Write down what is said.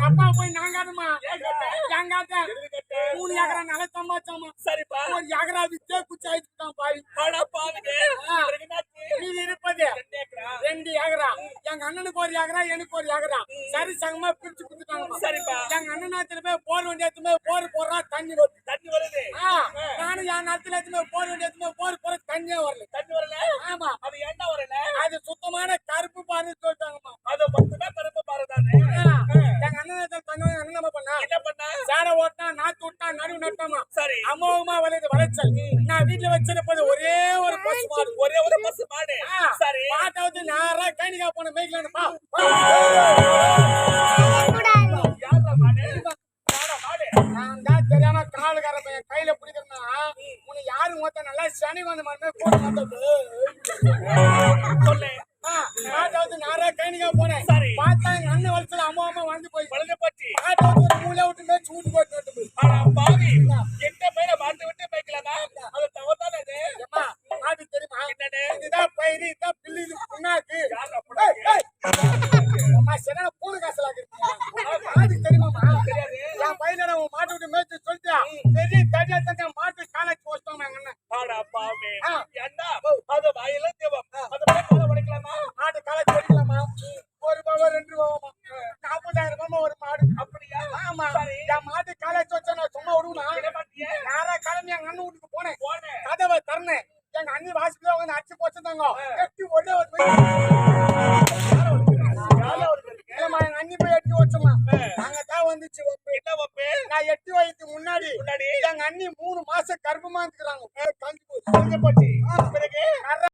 அப்பா போய் நாங்காதுமா எங்காத்த மூணு ஏக்கரா நில சம்பாதிச்சாமா சரிப்பா ஒரு ஏக்கரா வித்தே குச்சி ஆயிடுச்சுட்டான் பாய் மீதி இருப்பது ரெண்டு ஏக்கரா எங்க அண்ணனுக்கு ஒரு ஏக்கரா எனக்கு ஒரு ஏக்கரா சரி சங்கமா பிரிச்சு கொடுத்துட்டாங்க சரிப்பா எங்க அண்ணன் நேரத்துல போய் போர் வண்டி எடுத்து போய் போர் போடுறா தண்ணி வருது. தண்ணி வருது நானும் என் நேரத்துல எடுத்து போய் போர் வண்டி எடுத்து போய் போர் போற தண்ணியே வரல. தண்ணி வரல. ஆமா. அது ஏன்டா வரல அது சுத்தமான கருப்பு பாருன்னு சொல்லிட்டாங்கம்மா. அது மட்டும்தான் கருப்பு பாருதானே ஆ, எங்க அண்ணன் தண்ணி என்ன நம்ம பண்ணா? என்ன பண்ணா? சேடை ஓட்டினா நாத்து விட்டா நடுவு நட்டாமா? சரி. அமோகமா வளையுது வளைச்சல். நான் வீட்டுல வச்சிருப்பது ஒரே ஒரு பசு மாடு. ஒரே ஒரு பஸ் மாடு. சரி. மாட்டாவது நேரா கைனிகா போன மேய்க்கலான்னு பா. நான் தான் தெரியாம காலுக்கார பையன். கையில பிடிக்கிறேன்னா உன்னை யாரும் மொத்த நல்லா சனி வந்த மாதிரி கூட மாட்டது சொல்லு. நேரா கைனிகா போனேன். சரி. பார்த்தா எங்க அண்ணன் வளர்ச்சல அம்மா அம்மா வந்து போய் வளர்ந்த பற்றி மாட்டாவது ஒரு விட்டு மேய்ச்சி வீட்டு போயிட்டு வந்து ஆனா பாவி எந்த பையனை மாட்டு விட்டு பைக்கலாமா அது தவறுதானே இது தெரியுமா? என்னன்னு இதுதான் பயிர் இதுதான் பில்லு இது புண்ணாக்கு. அம்மா சரியான பூனை காசுல மாடு தெரியுமாமா தெரியாது. என் பையனை உன் மாட்டு விட்டு மேய்ச்சி சொல்லிட்டியா பெரிய தடியா மாட்டு காலாச்சு வச்சிட்டோம் எங்க அண்ணன். ஆடா பாவி. நாற்பதாயிரம் ரூபாய் ஒரு மாடு அப்படியா ஆமா. என் மாட்டு காலாச்சு வச்சா நான் சும்மா பண்ணிய நேரா கிளம்பி எங்க அண்ணன் வீட்டுக்கு போனேன் கதவை திறந்தேன் எங்க அண்ணி வாசிக்கல வந்து அடிச்சு போச்சிருந்தாங்க எட்டி ஒரே ஒரு யாரா எங்க அண்ணி போய் எட்டி வச்சோமா அங்க தான் வந்துச்சு நான் எட்டி வயதுக்கு முன்னாடி முன்னாடி எங்க அண்ணி மூணு மாசம் கர்ப்பமா இருக்கிறாங்க கஞ்சி போச்சு பற்றி பிறகு